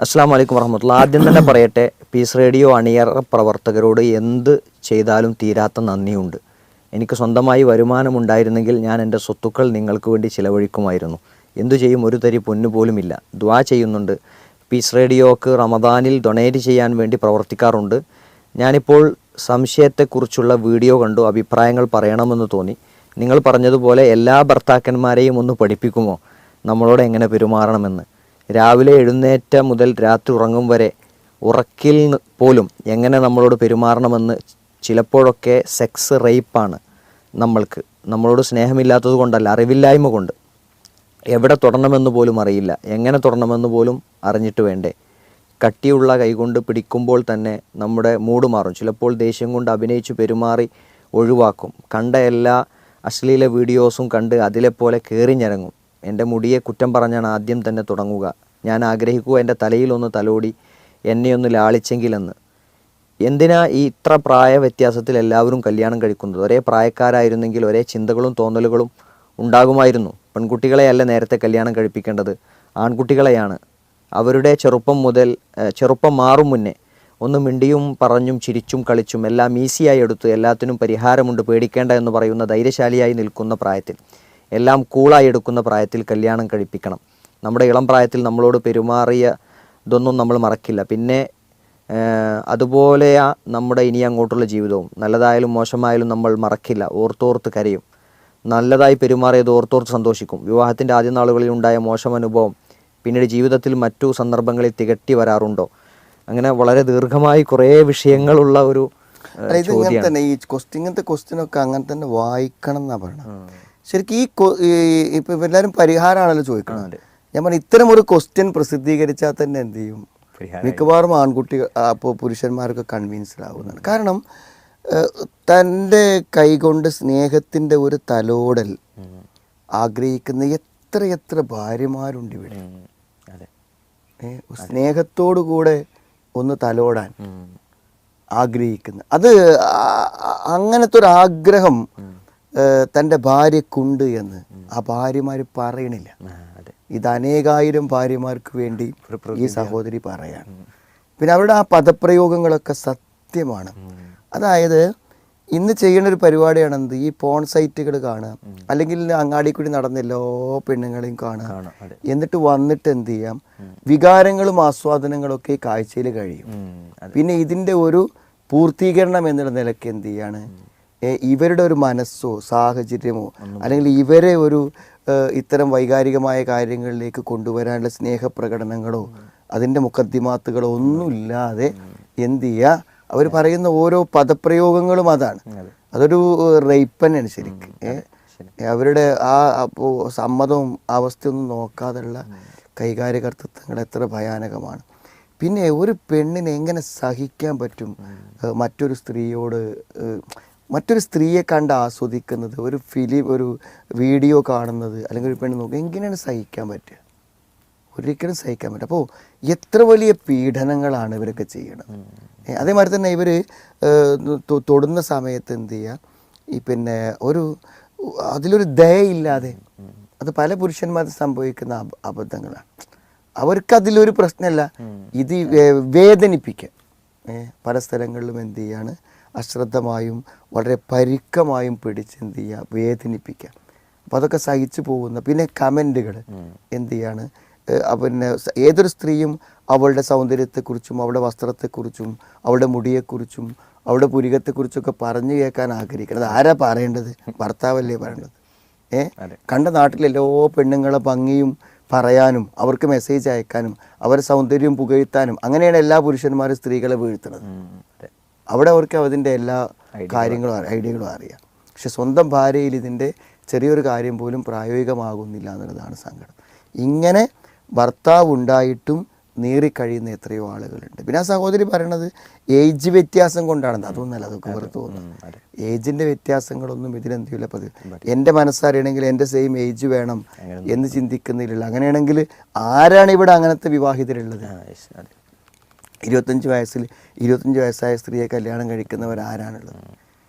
അസ്സാം വലൈക്കും വർഹമത്തുള്ള ആദ്യം തന്നെ പറയട്ടെ പീസ് റേഡിയോ അണിയറ പ്രവർത്തകരോട് എന്ത് ചെയ്താലും തീരാത്ത നന്ദിയുണ്ട്. എനിക്ക് സ്വന്തമായി വരുമാനമുണ്ടായിരുന്നെങ്കിൽ ഞാൻ എന്റെ സ്വത്തുക്കൾ നിങ്ങൾക്ക് വേണ്ടി ചിലവഴിക്കുമായിരുന്നു. എന്തു ചെയ്യും? ഒരു തരി പൊന്നു പോലുമില്ല ദ്വാ ചെയ്യുന്നുണ്ട്. പീസ് റേഡിയോക്ക് റമദാനിൽ ഡൊണേറ്റ് ചെയ്യാൻ വേണ്ടി പ്രവർത്തിക്കാറുണ്ട്. ഞാനിപ്പോൾ സംശയത്തെക്കുറിച്ചുള്ള വീഡിയോ കണ്ടു അഭിപ്രായങ്ങൾ പറയണമെന്ന് തോന്നി. നിങ്ങൾ പറഞ്ഞതുപോലെ എല്ലാ ഭർത്താക്കന്മാരെയും ഒന്ന് പഠിപ്പിക്കുമോ? നമ്മളോട് എങ്ങനെ പെരുമാറണമെന്ന്. രാവിലെ എഴുന്നേറ്റ മുതൽ രാത്രി ഉറങ്ങും വരെ ഉറക്കിൽ പോലും എങ്ങനെ നമ്മളോട് പെരുമാറണമെന്ന് ചിലപ്പോഴൊക്കെ സെക്സ് റേപ്പാണ് നമ്മൾക്ക്. നമ്മളോട് സ്നേഹമില്ലാത്തത് കൊണ്ടല്ല അറിവില്ലായ്മ കൊണ്ട്. എവിടെ തൊടണമെന്ന് പോലും അറിയില്ല. എങ്ങനെ തൊടണമെന്ന് പോലും അറിഞ്ഞിട്ട് വേണ്ടേ. കട്ടിയുള്ള കൈകൊണ്ട് പിടിക്കുമ്പോൾ തന്നെ നമ്മുടെ മൂഡ് മാറും. ചിലപ്പോൾ ദേഷ്യം കൊണ്ട് അഭിനയിച്ച് പെരുമാറി ഒഴിവാക്കും. കണ്ട എല്ലാ അശ്ലീല വീഡിയോസും കണ്ട് അതിലെ പോലെ എന്റെ മുടിയെ കുറ്റം പറഞ്ഞാണ് ആദ്യം തന്നെ തുടങ്ങുക. ഞാൻ ആഗ്രഹിക്കുക എന്റെ തലയിലൊന്ന് തലോടി എന്നെ ഒന്ന് ലാളിച്ചെങ്കിലെന്ന്. എന്തിനാ ഈ ഇത്ര പ്രായ വ്യത്യാസത്തിൽ എല്ലാവരും കല്യാണം കഴിക്കുന്നത്? ഒരേ പ്രായക്കാരായിരുന്നെങ്കിൽ ഒരേ ചിന്തകളും തോന്നലുകളും ഉണ്ടാകുമായിരുന്നു. പെൺകുട്ടികളെയല്ല നേരത്തെ കല്യാണം കഴിപ്പിക്കേണ്ടത്. ആൺകുട്ടികളെയാണ്. അവരുടെ ചെറുപ്പം മുതൽ ചെറുപ്പം മാറും മുന്നേ ഒന്ന് മിണ്ടിയും പറഞ്ഞും ചിരിച്ചും കളിച്ചും എല്ലാം ഈസിയായി എടുത്ത് എല്ലാത്തിനും പരിഹാരമുണ്ട് പേടിക്കേണ്ട എന്ന് പറയുന്ന ധൈര്യശാലിയായി നിൽക്കുന്ന പ്രായത്തിൽ. എല്ലാം കൂളായി എടുക്കുന്ന പ്രായത്തിൽ കല്യാണം കഴിപ്പിക്കണം. നമ്മുടെ ഇളം പ്രായത്തിൽ നമ്മളോട് പെരുമാറിയ ഇതൊന്നും നമ്മൾ മറക്കില്ല. പിന്നെ അതുപോലെയാ നമ്മുടെ ഇനി അങ്ങോട്ടുള്ള ജീവിതവും. നല്ലതായാലും മോശമായാലും നമ്മൾ മറക്കില്ല. ഓർത്തോർത്ത് കരയും. നല്ലതായി പെരുമാറിയത് ഓർത്തോർത്ത് സന്തോഷിക്കും. വിവാഹത്തിന്റെ ആദ്യ നാളുകളിൽ ഉണ്ടായ മോശം അനുഭവം പിന്നീട് ജീവിതത്തിൽ മറ്റു സന്ദർഭങ്ങളിൽ തികട്ടി വരാറുണ്ടോ? അങ്ങനെ വളരെ ദീർഘമായി കുറേ വിഷയങ്ങളുള്ള ഒരു ഇത് ഇങ്ങനെ തന്നെ ഈ ക്വസ്റ്റ്യൻ ഇങ്ങനത്തെ ക്വസ്റ്റ്യൻ ഒക്കെ അങ്ങനെ തന്നെ വായിക്കണം എന്നാ പറയണത്. ശരിക്കും ഈ ഇപ്പൊ എല്ലാവരും പരിഹാരമാണല്ലോ ചോദിക്കുന്നത് ഞാൻ പറഞ്ഞു ഇത്തരം ഒരു ക്വസ്റ്റ്യൻ പ്രസിദ്ധീകരിച്ചാൽ തന്നെ എന്ത് ചെയ്യും? മിക്കവാറും ആൺകുട്ടികൾ അപ്പോൾ പുരുഷന്മാർക്ക് കൺവിൻസ്ഡ് ആവുന്നതാണ്. കാരണം തന്റെ കൈകൊണ്ട് സ്നേഹത്തിന്റെ ഒരു തലോടൽ ആഗ്രഹിക്കുന്ന എത്രയെത്ര എത്ര ഭാര്യമാരുണ്ട് ഇവിടെ. സ്നേഹത്തോടു കൂടെ ഒന്ന് തലോടാൻ ആഗ്രഹിക്കുന്നത് അത് അങ്ങനത്തെ ഒരു ആഗ്രഹം തന്റെ ഭാര്യക്കുണ്ട് എന്ന്. ആ ഭാര്യമാർ പറയണില്ല. ഇത് അനേകായിരം ഭാര്യമാർക്ക് വേണ്ടി ഈ സഹോദരി പറയാണ്. പിന്നെ അവരുടെ ആ പദപ്രയോഗങ്ങളൊക്കെ സത്യമാണ്. അതായത് ഇന്ന് ചെയ്യുന്ന ഒരു പരിപാടിയാണ് എന്ത്? ഈ പോൺ സൈറ്റുകൾ കാണുക. അല്ലെങ്കിൽ അങ്ങാടി കൂടി നടന്ന എല്ലാ പെണ്ണുങ്ങളെയും കാണുക. എന്നിട്ട് വന്നിട്ട് എന്ത് ചെയ്യാം? വികാരങ്ങളും ആസ്വാദനങ്ങളും ഒക്കെ ഈ കാഴ്ചയിൽ കഴിയും. പിന്നെ ഇതിന്റെ ഒരു പൂർത്തീകരണം എന്നുള്ള നിലയ്ക്ക് എന്ത് ചെയ്യാണ്? ഇവരുടെ ഒരു മനസ്സോ സാഹചര്യമോ അല്ലെങ്കിൽ ഇവരെ ഒരു ഇത്തരം വൈകാരികമായ കാര്യങ്ങളിലേക്ക് കൊണ്ടുവരാനുള്ള സ്നേഹപ്രകടനങ്ങളോ അതിന്റെ മുഖദ്ദിമാത്തുകളോ ഒന്നുമില്ലാതെ എന്ത് ചെയ്യുക? അവർ പറയുന്ന ഓരോ പദപ്രയോഗങ്ങളും അതാണ്. അതൊരു റേപ്പ് തന്നെയാണ് ശരിക്കും. അവരുടെ ആ സമ്മതവും അവസ്ഥയൊന്നും നോക്കാതെയുള്ള കൈകാര്യകർത്തൃത്വങ്ങൾ എത്ര ഭയാനകമാണ്. പിന്നെ ഒരു പെണ്ണിനെ എങ്ങനെ സഹിക്കാൻ പറ്റും? മറ്റൊരു സ്ത്രീയോട് മറ്റൊരു സ്ത്രീയെ കണ്ട് ആസ്വദിക്കുന്നത് ഒരു ഫിലിം ഒരു വീഡിയോ കാണുന്നത് അല്ലെങ്കിൽ ഒരു പെണ്ണ് നോക്കുക എങ്ങനെയാണ് സഹിക്കാൻ പറ്റുക? ഒരിക്കലും സഹിക്കാൻ പറ്റും അപ്പോൾ എത്ര വലിയ പീഡനങ്ങളാണ് ഇവരൊക്കെ ചെയ്യണത്. അതേമാതിരി തന്നെ ഇവർ തൊടുന്ന സമയത്ത് എന്ത് ചെയ്യുക? ഈ പിന്നെ ഒരു അതിലൊരു ദയയില്ലാതെ അത് പല പുരുഷന്മാർക്ക് സംഭവിക്കുന്ന അബ- അബദ്ധങ്ങളാണ്. അവർക്ക് അതിലൊരു പ്രശ്നമല്ല. ഇത് വേദനിപ്പിക്കുക. പല സ്ഥലങ്ങളിലും എന്ത് ചെയ്യാണ് അശ്രദ്ധമായും വളരെ പരുക്കമായും പിടിച്ച് എന്ത് ചെയ്യുക? വേദനിപ്പിക്കുക. അപ്പോൾ അതൊക്കെ സഹിച്ചു പോകുന്ന പിന്നെ കമന്റുകൾ എന്ത് ചെയ്യാണ്? പിന്നെ ഏതൊരു സ്ത്രീയും അവളുടെ സൗന്ദര്യത്തെക്കുറിച്ചും അവളുടെ വസ്ത്രത്തെക്കുറിച്ചും അവളുടെ മുടിയെക്കുറിച്ചും അവളുടെ പുരികത്തെക്കുറിച്ചൊക്കെ പറഞ്ഞു കേൾക്കാൻ ആഗ്രഹിക്കുന്നത് ആരാ പറയേണ്ടത്? ഭർത്താവല്ലേ പറയേണ്ടത്? ഏ? കണ്ട നാട്ടിലെല്ലോ പെണ്ണുങ്ങളെ ഭംഗിയും പറയാനും അവർക്ക് മെസ്സേജ് അയക്കാനും അവരുടെ സൗന്ദര്യം പുകഴ്ത്താനും അങ്ങനെയാണ് എല്ലാ പുരുഷന്മാരും സ്ത്രീകളെ വീഴ്ത്തുന്നത്. അവിടെ അവർക്ക് അതിന്റെ എല്ലാ കാര്യങ്ങളും ഐഡിയകളും അറിയാം. പക്ഷെ സ്വന്തം ഭാര്യയിൽ ഇതിന്റെ ചെറിയൊരു കാര്യം പോലും പ്രായോഗികമാകുന്നില്ല എന്നുള്ളതാണ് സങ്കടം. ഇങ്ങനെ ഭർത്താവ് ഉണ്ടായിട്ടും നീറിക്കഴിയുന്ന എത്രയോ ആളുകളുണ്ട്. പിന്നെ ആ സഹോദരി പറയണത് ഏജ് വ്യത്യാസം കൊണ്ടാണ് അതൊന്നല്ല അതൊക്കെ വെറുതെ തോന്നുന്നു. ഏജിന്റെ വ്യത്യാസങ്ങളൊന്നും ഇതിനെന്തില്ല പതിവ്. എന്റെ മനസ്സറിയണമെങ്കിൽ എന്റെ സെയിം ഏജ് വേണം എന്ന് ചിന്തിക്കുന്നില്ല അങ്ങനെയാണെങ്കിൽ ആരാണ് ഇവിടെ അങ്ങനത്തെ വിവാഹിതരുള്ളത്? ഇരുപത്തഞ്ച് വയസ്സിൽ ഇരുപത്തഞ്ച് വയസ്സായ സ്ത്രീയെ കല്യാണം കഴിക്കുന്നവർ ആരാണുള്ളത്?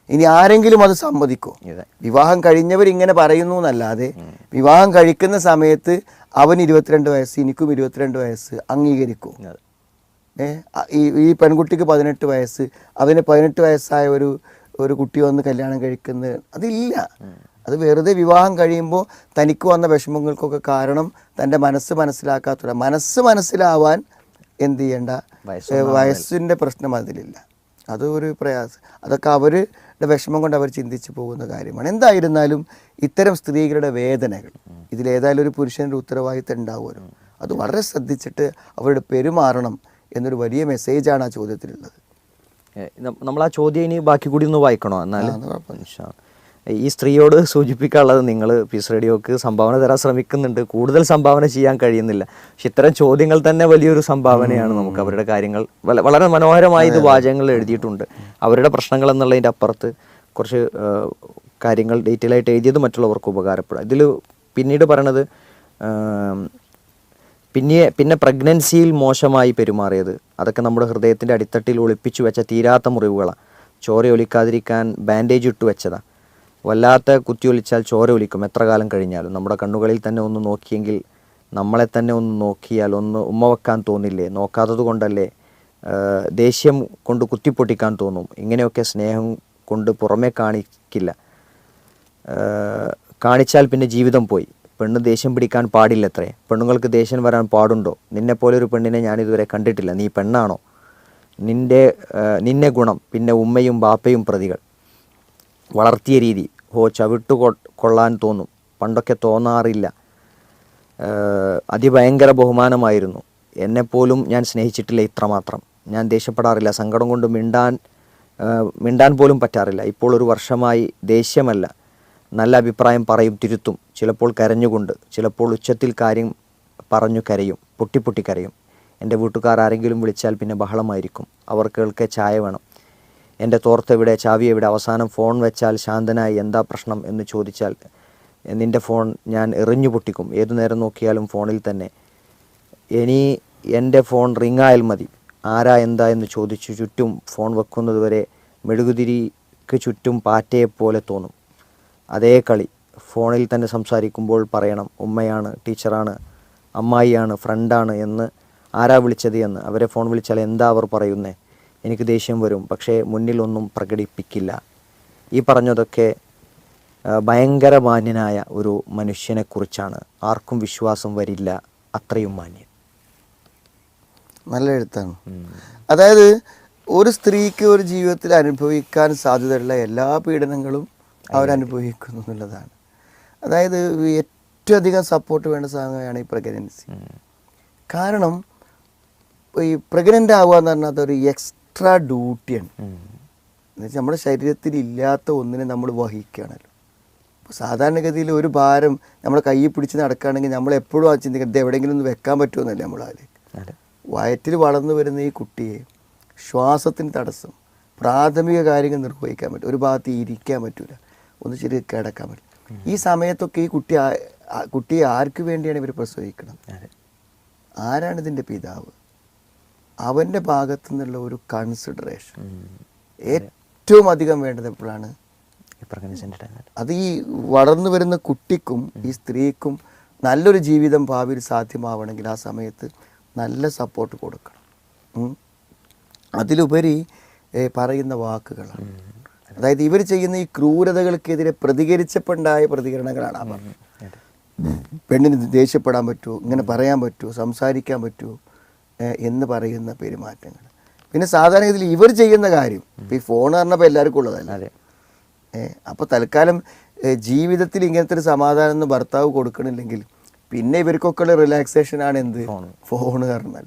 ഇനി ആരെങ്കിലും അത് സമ്മതിക്കോ? വിവാഹം കഴിഞ്ഞവർ ഇങ്ങനെ പറയുന്നു എന്നല്ലാതെ വിവാഹം കഴിക്കുന്ന സമയത്ത് അവൻ ഇരുപത്തിരണ്ട് വയസ്സ് എനിക്കും ഇരുപത്തിരണ്ട് വയസ്സ് അംഗീകരിക്കൂ. ഏ ഈ ഈ പെൺകുട്ടിക്ക് പതിനെട്ട് വയസ്സ് അവന് പതിനെട്ട് വയസ്സായ ഒരു ഒരു കുട്ടി വന്ന് കല്യാണം കഴിക്കുന്നത് അതില്ല. അത് വെറുതെ വിവാഹം കഴിയുമ്പോൾ തനിക്ക് വന്ന വിഷമങ്ങൾക്കൊക്കെ കാരണം തന്റെ മനസ്സ് മനസ്സിലാക്കാത്ത മനസ്സ് മനസ്സിലാവാൻ എന്ത് ചെയ്യേണ്ട? വയസ്സിന്റെ പ്രശ്നം അതിലില്ല. അത് ഒരു പ്രയാസം. അതൊക്കെ അവരുടെ വിഷമം കൊണ്ട് അവർ ചിന്തിച്ചു പോകുന്ന കാര്യമാണ്. എന്തായിരുന്നാലും ഇത്തരം സ്ത്രീകളുടെ വേദനകൾ ഇതിലേതായാലും ഒരു പുരുഷന്റെ ഉത്തരവാദിത്തം ഉണ്ടാവുമല്ലോ. അത് വളരെ ശ്രദ്ധിച്ചിട്ട് അവരുടെ പെരുമാറണം എന്നൊരു വലിയ മെസ്സേജാണ് ആ ചോദ്യത്തിലുള്ളത്. നമ്മൾ ആ ചോദ്യം ഇനി ബാക്കി കൂടി ഒന്ന് വായിക്കണോ? എന്നാലും? കുഴപ്പമില്ല. ഈ സ്ത്രീയോട് സൂചിപ്പിക്കാനുള്ളത് നിങ്ങൾ പീസ് റേഡിയോക്ക് സംഭാവന തരാൻ ശ്രമിക്കുന്നുണ്ട്. കൂടുതൽ സംഭാവന ചെയ്യാൻ കഴിയുന്നില്ല. പക്ഷെ ഇത്തരം ചോദ്യങ്ങൾ തന്നെ വലിയൊരു സംഭാവനയാണ് നമുക്ക്. അവരുടെ കാര്യങ്ങൾ വളരെ മനോഹരമായി ഇത് വാചകങ്ങൾ എഴുതിയിട്ടുണ്ട്. അവരുടെ പ്രശ്നങ്ങൾ എന്നുള്ളതിന്റെ അപ്പുറത്ത് കുറച്ച് കാര്യങ്ങൾ ഡീറ്റെയിൽ ആയിട്ട് എഴുതിയത് മറ്റുള്ളവർക്ക് ഉപകാരപ്പെടും. ഇതിൽ പിന്നീട് പറയണത് പിന്നെ പിന്നെ പ്രഗ്നൻസിയിൽ മോശമായി പെരുമാറിയത്. അതൊക്കെ നമ്മുടെ ഹൃദയത്തിന്റെ അടിത്തട്ടിൽ ഒളിപ്പിച്ചു വെച്ച തീരാത്ത മുറിവുകളാണ്. ചോര ഒലിക്കാതിരിക്കാൻ ബാൻഡേജ് ഇട്ട് വെച്ചതാ. വല്ലാത്ത കുത്തിയൊലിച്ചാൽ ചോര ഒലിക്കും. എത്ര കാലം കഴിഞ്ഞാലും നമ്മുടെ കണ്ണുകളിൽ തന്നെ ഒന്ന് നോക്കിയെങ്കിൽ നമ്മളെ തന്നെ ഒന്ന് നോക്കിയാൽ ഒന്ന് ഉമ്മ വെക്കാൻ തോന്നില്ലേ? നോക്കാത്തത് കൊണ്ടല്ലേ? ദേഷ്യം കൊണ്ട് കുത്തിപ്പൊട്ടിക്കാൻ തോന്നും. ഇങ്ങനെയൊക്കെ സ്നേഹം കൊണ്ട് പുറമേ കാണിക്കില്ല. കാണിച്ചാൽ പിന്നെ ജീവിതം പോയി. പെണ്ണ് ദേഷ്യം പിടിക്കാൻ പാടില്ലത്രേ. പെണ്ണുങ്ങൾക്ക് ദേഷ്യം വരാൻ പാടുണ്ടോ? നിന്നെപ്പോലെ ഒരു പെണ്ണിനെ ഞാൻ ഇതുവരെ കണ്ടിട്ടില്ല. നീ പെണ്ണാണോ? നിന്റെ നിന്നെ ഗുണം പിന്നെ ഉമ്മയും ബാപ്പയും പ്രതികൾ. വളർത്തിയ രീതി. ഓ ചവിട്ടു കൊള്ളാൻ തോന്നും. പണ്ടൊക്കെ തോന്നാറില്ല. അതിഭയങ്കര ബഹുമാനമായിരുന്നു. എന്നെപ്പോലും ഞാൻ സ്നേഹിച്ചിട്ടില്ല ഇത്രമാത്രം. ഞാൻ ദേഷ്യപ്പെടാറില്ല. സങ്കടം കൊണ്ട് മിണ്ടാൻ മിണ്ടാൻ പോലും പറ്റാറില്ല. ഇപ്പോൾ ഒരു വർഷമായി ദേഷ്യമല്ല. നല്ല അഭിപ്രായം പറയും തിരുത്തും. ചിലപ്പോൾ കരഞ്ഞുകൊണ്ട് ചിലപ്പോൾ ഉച്ചത്തിൽ കാര്യം പറഞ്ഞു കരയും പൊട്ടിപ്പൊട്ടി കരയും എന്റെ വീട്ടുകാർ ആരെങ്കിലും വിളിച്ചാൽ പിന്നെ ബഹളമായിരിക്കും. അവർ കേൾക്കെ ചായ വേണം. എന്റെ തോർത്ത് എവിടെ ചാവി എവിടെ അവസാനം ഫോൺ വെച്ചാൽ ശാന്തനായി എന്താ പ്രശ്നം എന്ന് ചോദിച്ചാൽ നിന്റെ ഫോൺ ഞാൻ എറിഞ്ഞു പൊട്ടിക്കും. ഏതു നേരം നോക്കിയാലും ഫോണിൽ തന്നെ. ഇനി എന്റെ ഫോൺ റിങ്ങായാൽ മതി. ആരാ എന്താ എന്ന് ചോദിച്ചു ചുറ്റും ഫോൺ വെക്കുന്നതുവരെ മെഴുകുതിരിക്ക് ചുറ്റും പാറ്റയെപ്പോലെ തോന്നും. അതേ കളി. ഫോണിൽ തന്നെ സംസാരിക്കുമ്പോൾ പറയണം ഉമ്മയാണ് ടീച്ചറാണ് അമ്മായിയാണ് ഫ്രണ്ടാണ് എന്ന്. ആരാ വിളിച്ചത് എന്ന്? അവരെ ഫോൺ വിളിച്ചാൽ എന്താ അവർ പറയുന്നേ? എനിക്ക് ദേഷ്യം വരും പക്ഷേ മുന്നിലൊന്നും പ്രകടിപ്പിക്കില്ല. ഈ പറഞ്ഞതൊക്കെ ഭയങ്കര മാന്യനായ ഒരു മനുഷ്യനെക്കുറിച്ചാണ്. ആർക്കും വിശ്വാസം വരില്ല അത്രയും മാന്യൻ. നല്ല എഴുത്താണ്. അതായത് ഒരു സ്ത്രീക്ക് ഒരു ജീവിതത്തിൽ അനുഭവിക്കാൻ സാധ്യതയുള്ള എല്ലാ പീഡനങ്ങളും അവരനുഭവിക്കുന്നു എന്നുള്ളതാണ്. അതായത് ഏറ്റവും അധികം സപ്പോർട്ട് വേണ്ട സാധനമാണ് ഈ പ്രഗ്നൻസി കാരണം ഈ പ്രഗ്നന്റ് ആവുക എന്ന് പറഞ്ഞാൽ അതൊരു എക്സ്ട്രാ ഡ്യൂട്ടിയാണ്. എന്നുവെച്ചാൽ നമ്മുടെ ശരീരത്തിൽ ഇല്ലാത്ത ഒന്നിനെ നമ്മൾ വഹിക്കുകയാണല്ലോ. അപ്പോൾ സാധാരണഗതിയിൽ ഒരു ഭാരം നമ്മൾ കയ്യിൽ പിടിച്ച് നടക്കുകയാണെങ്കിൽ നമ്മൾ എപ്പോഴും ആ ചിന്തിക്കുന്നത് ഇത് എവിടെയെങ്കിലും ഒന്ന് വെക്കാൻ പറ്റുമെന്നല്ലേ നമ്മൾ അതിലേക്ക്? വയറ്റിൽ വളർന്നു വരുന്ന ഈ കുട്ടിയെ ശ്വാസത്തിന് തടസ്സം പ്രാഥമിക കാര്യങ്ങൾ നിർവഹിക്കാൻ പറ്റും ഒരു ഭാഗത്ത് ഇരിക്കാൻ പറ്റില്ല ഒന്ന് ശരി കിടക്കാൻ പറ്റും ഈ സമയത്തൊക്കെ ഈ കുട്ടി കുട്ടിയെ ആർക്ക് വേണ്ടിയാണ് ഇവർ പ്രസവിക്കണം ആരാണ് ഇതിന്റെ പിതാവ്? അവന്റെ ഭാഗത്തു നിന്നുള്ള ഒരു കൺസിഡറേഷൻ ഏറ്റവും അധികം വേണ്ടത് എപ്പോഴാണ്? അത് ഈ വളർന്നു വരുന്ന കുട്ടിക്കും ഈ സ്ത്രീക്കും നല്ലൊരു ജീവിതം ഭാവിയിൽ സാധ്യമാവണമെങ്കിൽ ആ സമയത്ത് നല്ല സപ്പോർട്ട് കൊടുക്കണം. അതിലുപരി പറയുന്ന വാക്കുകളാണ്. അതായത് ഇവർ ചെയ്യുന്ന ഈ ക്രൂരതകൾക്കെതിരെ പ്രതികരിച്ചപ്പോണ്ടായ പ്രതികരണങ്ങളാണ് പെണ്ണിന് ദേഷ്യപ്പെടാൻ പറ്റുമോ ഇങ്ങനെ പറയാൻ പറ്റുമോ സംസാരിക്കാൻ പറ്റുമോ എന്ന് പറയുന്ന പെരുമാറ്റങ്ങൾ. പിന്നെ സാധാരണ ഇതിൽ ഇവർ ചെയ്യുന്ന കാര്യം ഇപ്പം ഈ ഫോൺ പറഞ്ഞപ്പോൾ എല്ലാവർക്കും ഉള്ളതല്ല? അതെ. അപ്പോൾ തൽക്കാലം ജീവിതത്തിൽ ഇങ്ങനത്തെ ഒരു സമാധാനം ഒന്നും ഭർത്താവ് കൊടുക്കണില്ലെങ്കിൽ പിന്നെ ഇവർക്കൊക്കെ ഉള്ള റിലാക്സേഷൻ ആണ് എന്ത്? ഫോൺ. പറഞ്ഞാൽ.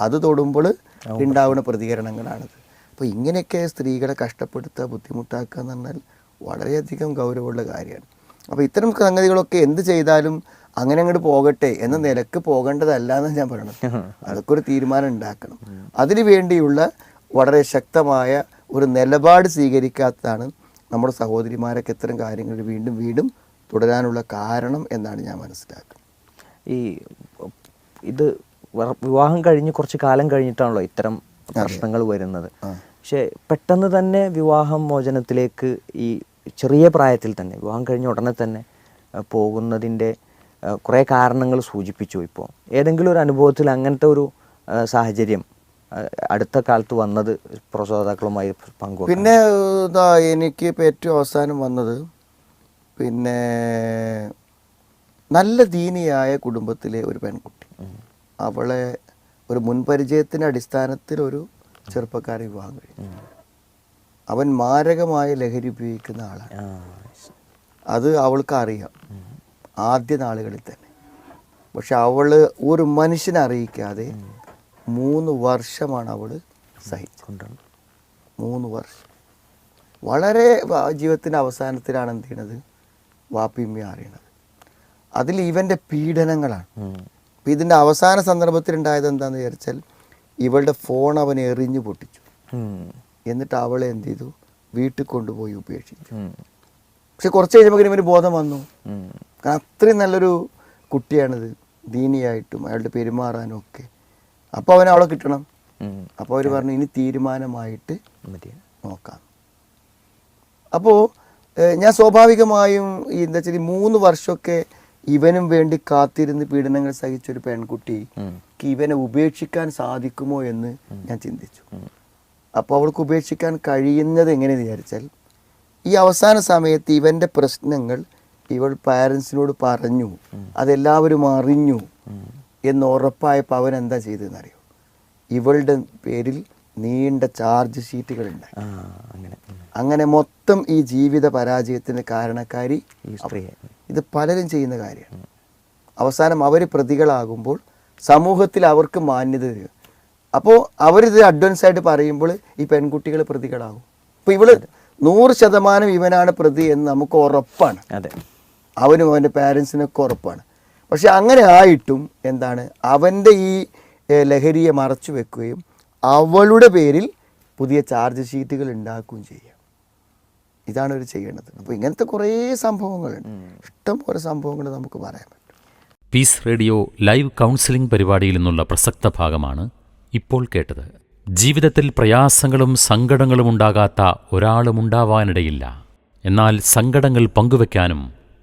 അത് തൊടുമ്പോൾ ഉണ്ടാവുന്ന പ്രതികരണങ്ങളാണിത്. അപ്പോൾ ഇങ്ങനെയൊക്കെ സ്ത്രീകളെ കഷ്ടപ്പെടുത്തുക ബുദ്ധിമുട്ടാക്കുക എന്ന് പറഞ്ഞാൽ വളരെയധികം ഗൗരവമുള്ള കാര്യമാണ്. അപ്പോൾ ഇത്തരം സംഗതികളൊക്കെ എന്ത് ചെയ്താലും അങ്ങനെ അങ്ങോട്ട് പോകട്ടെ എന്ന നിലയ്ക്ക് പോകേണ്ടതല്ല എന്ന് ഞാൻ പറയണത്. അതൊക്കെ ഒരു തീരുമാനം ഉണ്ടാക്കണം. അതിനു വേണ്ടിയുള്ള വളരെ ശക്തമായ ഒരു നിലപാട് സ്വീകരിക്കാത്തതാണ് നമ്മുടെ സഹോദരിമാരൊക്കെ ഇത്തരം കാര്യങ്ങൾ വീണ്ടും വീണ്ടും തുടരാനുള്ള കാരണം എന്നാണ് ഞാൻ മനസ്സിലാക്കുന്നത്. ഈ ഇത് വിവാഹം കഴിഞ്ഞ് കുറച്ച് കാലം കഴിഞ്ഞിട്ടാണല്ലോ ഇത്തരം പ്രശ്നങ്ങൾ വരുന്നത്. പക്ഷേ പെട്ടെന്ന് തന്നെ വിവാഹം മോചനത്തിലേക്ക് ഈ ചെറിയ പ്രായത്തിൽ തന്നെ വിവാഹം കഴിഞ്ഞ ഉടനെ തന്നെ പോകുന്നതിന്റെ കുറേ കാരണങ്ങൾ സൂചിപ്പിച്ചു ഇപ്പോൾ. ഏതെങ്കിലും ഒരു അനുഭവത്തിൽ അങ്ങനത്തെ ഒരു സാഹചര്യം അടുത്ത കാലത്ത് വന്നത് പ്രസോതാക്കളുമായി പങ്കു പിന്നെ എനിക്ക് ഇപ്പോൾ ഏറ്റവും അവസാനം വന്നത് പിന്നെ നല്ല ദീനിയായ കുടുംബത്തിലെ ഒരു പെൺകുട്ടി. അവളെ ഒരു മുൻപരിചയത്തിന്റെ അടിസ്ഥാനത്തിൽ ഒരു ചെറുപ്പക്കാരെ വിവാഹം കഴിഞ്ഞു. അവൻ മാരകമായ ലഹരി ഉപയോഗിക്കുന്ന ആളാണ്. അത് അവൾക്ക് അറിയാം ആദ്യ നാളുകളിൽ തന്നെ. പക്ഷെ അവൾ ഒരു മനുഷ്യനെ അറിയിക്കാതെ മൂന്ന് വർഷമാണ് അവൾ സഹിച്ചത്. മൂന്ന് വർഷം. വളരെ ജീവിതത്തിന്റെ അവസാനത്തിലാണ് എന്ത് ചെയ്യണത്? വാപ്പിമ്മ അറിയണത്. അതിൽ ഇവന്റെ പീഡനങ്ങളാണ്. അപ്പം ഇതിന്റെ അവസാന സന്ദർഭത്തിൽ ഉണ്ടായത് എന്താണെന്ന് വിചാരിച്ചാൽ ഇവളുടെ ഫോൺ അവൻ എറിഞ്ഞു പൊട്ടിച്ചു. എന്നിട്ട് അവളെ എന്ത് ചെയ്തു? വീട്ടിൽ കൊണ്ടുപോയി ഉപേക്ഷിച്ചു. പക്ഷെ കുറച്ച് കഴിഞ്ഞപ്പോൾ ഇവന് ബോധം വന്നു. കാരണം അത്രയും നല്ലൊരു കുട്ടിയാണിത്. ദീനിയായിട്ടും അയാളുടെ പെരുമാറാനും ഒക്കെ. അപ്പോൾ അവൻ അവളെ കിട്ടണം. അപ്പൊ അപ്പോൾ അവർ പറഞ്ഞു ഇനി തീരുമാനമായിട്ട്. നോക്കാം. അപ്പോൾ ഞാൻ സ്വാഭാവികമായും ഈ എന്താ വെച്ചാൽ മൂന്ന് വർഷമൊക്കെ ഇവനും വേണ്ടി കാത്തിരുന്ന് പീഡനങ്ങൾ സഹിച്ച ഒരു പെൺകുട്ടി. ഇവനെ ഉപേക്ഷിക്കാൻ സാധിക്കുമോ എന്ന് ഞാൻ ചിന്തിച്ചു. അപ്പോൾ അവൾക്ക് ഉപേക്ഷിക്കാൻ കഴിയുന്നത് എങ്ങനെയെന്ന് വിചാരിച്ചാൽ ഈ അവസാന സമയത്ത് ഇവന്റെ പ്രശ്നങ്ങൾ ഇവൾ പാരൻസിനോട് പറഞ്ഞു. അതെല്ലാവരും അറിഞ്ഞു. എന്ന് ഉറപ്പായപ്പോൾ അവൻ എന്താ ചെയ്തതെന്ന് അറിയോ ഇവളുടെ പേരിൽ നീണ്ട ചാർജ് ഷീറ്റുകൾ ഉണ്ടായി അങ്ങനെ. മൊത്തം ഈ ജീവിത പരാജയത്തിന് കാരണക്കാരി ഇത് പലരും ചെയ്യുന്ന കാര്യമാണ്. അവസാനം അവർ പ്രതികളാകുമ്പോൾ സമൂഹത്തിൽ അവർക്ക് മാന്യത തരും. അപ്പോൾ അവരിത് അഡ്വാൻസ് ആയിട്ട് പറയുമ്പോൾ ഈ പെൺകുട്ടികൾ പ്രതികളാകും. അപ്പോൾ ഇവൾ നൂറ് ശതമാനം ഇവനാണ് പ്രതി എന്ന് നമുക്ക് ഉറപ്പാണ്. അതെ. അവനും അവന്റെ പാരൻസിനൊക്കെ ഉറപ്പാണ്. പക്ഷെ അങ്ങനെ ആയിട്ടും എന്താണ് അവന്റെ ഈ ലഹരിയെ മറച്ചു വെക്കുകയും അവളുടെ പേരിൽ പുതിയ ചാർജ് ഷീറ്റുകൾ ഉണ്ടാക്കുകയും ചെയ്യുക ഇതാണ് അവർ ചെയ്യേണ്ടത്. അപ്പോൾ ഇങ്ങനത്തെ കുറേ സംഭവങ്ങളുണ്ട്. ഇഷ്ടം പോലെ സംഭവങ്ങൾ നമുക്ക് പറയാൻ പറ്റും. പീസ് റേഡിയോ ലൈവ് കൗൺസിലിംഗ് പരിപാടിയിൽ നിന്നുള്ള പ്രസക്ത ഭാഗമാണ് ഇപ്പോൾ കേട്ടത്. ജീവിതത്തിൽ പ്രയാസങ്ങളും സങ്കടങ്ങളും ഉണ്ടാകാത്ത ഒരാളുമുണ്ടാവാനിടയില്ല എന്നാൽ സങ്കടങ്ങൾ പങ്കുവെക്കാനും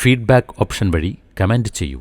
ഫീഡ്ബാക്ക് ഓപ്ഷൻ വഴി കമന്റ് ചെയ്യൂ.